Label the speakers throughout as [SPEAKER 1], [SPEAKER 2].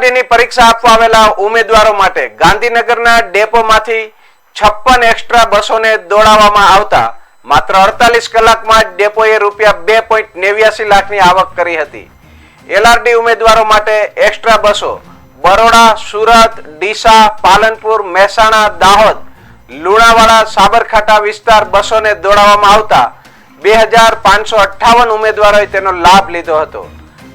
[SPEAKER 1] એલઆરડીની પરીક્ષા આપવા આવેલા ઉમેદવારો માટે ગાંધીનગરના ડેપોમાંથી છપ્પન એક્સ્ટ્રા બસોને દોડાવવામાં આવતા માત્ર અડતાલીસ કલાકમાં ડેપોએ રૂપિયા બે પોઈન્ટ નેવ્યાસી લાખની આવક કરી હતી. એલઆરડી ઉમેદવારો માટે એક્સ્ટ્રા બસો બરોડા, સુરત, ડીસા, પાલનપુર, મહેસાણા, દાહોદ, લુણાવાડા સાબરકાંઠા વિસ્તાર બસોને દોડાવવામાં આવતા બે હજાર પાંચસો અઠ્ઠાવન ઉમેદવારોએ તેનો લાભ લીધો હતો.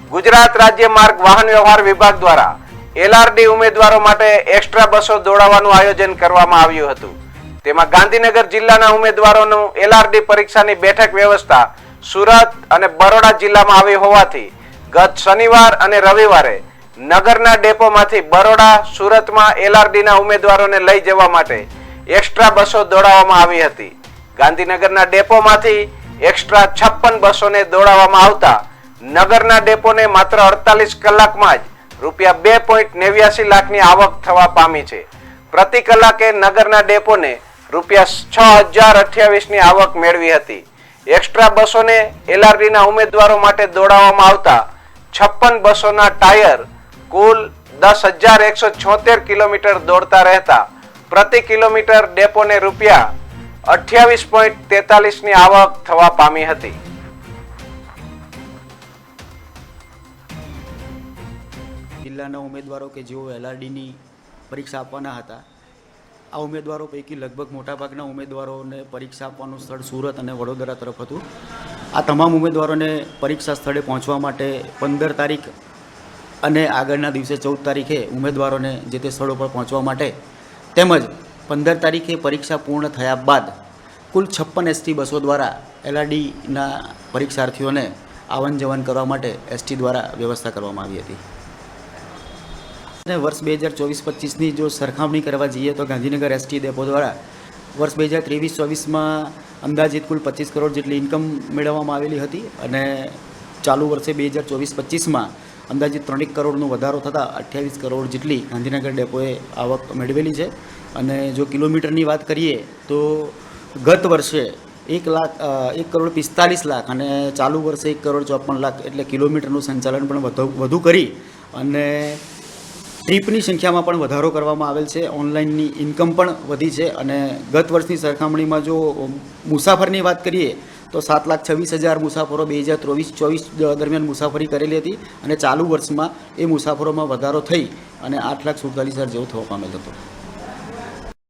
[SPEAKER 1] ગુજરાત રાજ્ય માર્ગ વાહન વ્યવહાર વિભાગ દ્વારા એલઆરડી ઉમેદવારો માટે એક્સ્ટ્રા બસો દોડાવવાનું આયોજન કરવામાં આવ્યું હતું. તેમાં ગાંધીનગર જિલ્લાના ઉમેદવારોનું એલઆરડી પરીક્ષાની બેઠક વ્યવસ્થા સુરત અને બરોડા જિલ્લામાં આવી હોવાથી ગત શનિવાર અને રવિવારે નગરના ડેપોમાંથી બરોડા, સુરતમાં એલઆરડીના ઉમેદવારોને લઈ જવા માટે એક્સ્ટ્રા બસો દોડાવવામાં આવી હતી. ગાંધીનગરના ડેપોમાંથી એક્સ્ટ્રા છપ્પન બસોને દોડાવવામાં આવતા નગરના ડેપોને માત્ર અડતાલીસ કલાકમાં જ રૂપિયા બે પોઈન્ટ નેવ્યાસી લાખની આવક થવા પામી છે. પ્રતિ કલાકે નગરના ડેપોને રૂપિયા છ હજાર અઠ્યાવીસની આવક મેળવી હતી. એક્સ્ટ્રા બસોને એલઆરડીના ઉમેદવારો માટે દોડાવવામાં આવતા છપ્પન બસોના ટાયર કુલ દસ હજાર એકસો છોતેર કિલોમીટર દોડતા રહેતા. પ્રતિ કિલોમીટર ડેપોને રૂપિયા અઠ્યાવીસ પોઈન્ટ તેતાલીસની આવક થવા પામી હતી.
[SPEAKER 2] જિલ્લાના ઉમેદવારો કે જેઓ એલઆરડીની પરીક્ષા આપવાના હતા, આ ઉમેદવારો પૈકી લગભગ મોટાભાગના ઉમેદવારોને પરીક્ષા આપવાનું સ્થળ સુરત અને વડોદરા તરફ હતું. આ તમામ ઉમેદવારોને પરીક્ષા સ્થળે પહોંચવા માટે પંદર તારીખ અને આગળના દિવસે ચૌદ તારીખે ઉમેદવારોને જે તે સ્થળો પર પહોંચવા માટે તેમજ પંદર તારીખે પરીક્ષા પૂર્ણ થયા બાદ કુલ છપ્પન એસટી બસો દ્વારા એલઆરડીના પરીક્ષાર્થીઓને આવન જવન કરવા માટે એસટી દ્વારા વ્યવસ્થા કરવામાં આવી હતી. અને વર્ષ બે હજાર ચોવીસ પચીસની જો સરખામણી કરવા જઈએ તો ગાંધીનગર એસટી ડેપો દ્વારા વર્ષ બે હજાર ત્રેવીસ ચોવીસમાં અંદાજિત કુલ પચીસ કરોડ જેટલી ઇન્કમ મેળવવામાં આવેલી હતી અને ચાલુ વર્ષે બે હજાર ચોવીસ પચીસમાં અંદાજિત ત્રણેક કરોડનો વધારો થતાં અઠ્યાવીસ કરોડ જેટલી ગાંધીનગર ડેપોએ આવક મેળવેલી છે. અને જો કિલોમીટરની વાત કરીએ તો ગત વર્ષે એક લાખ એક કરોડ પિસ્તાલીસ લાખ અને ચાલુ વર્ષે એક કરોડ ચોપન લાખ એટલે કિલોમીટરનું સંચાલન પણ વધુ વધુ કરી અને ટ્રીપની સંખ્યામાં પણ વધારો કરવામાં આવેલ છે. ઓનલાઈનની ઇન્કમ પણ વધી છે અને ગત વર્ષની સરખામણીમાં જો મુસાફરની વાત કરીએ તો સાત લાખ છવ્વીસ હજાર મુસાફરો બે હજાર ચોવીસ ચોવીસ દરમિયાન મુસાફરી કરેલી હતી અને ચાલુ વર્ષમાં એ મુસાફરોમાં વધારો થઈ અને આઠ લાખ સુડતાલીસ હજાર જેવો થવા પામેલ હતો.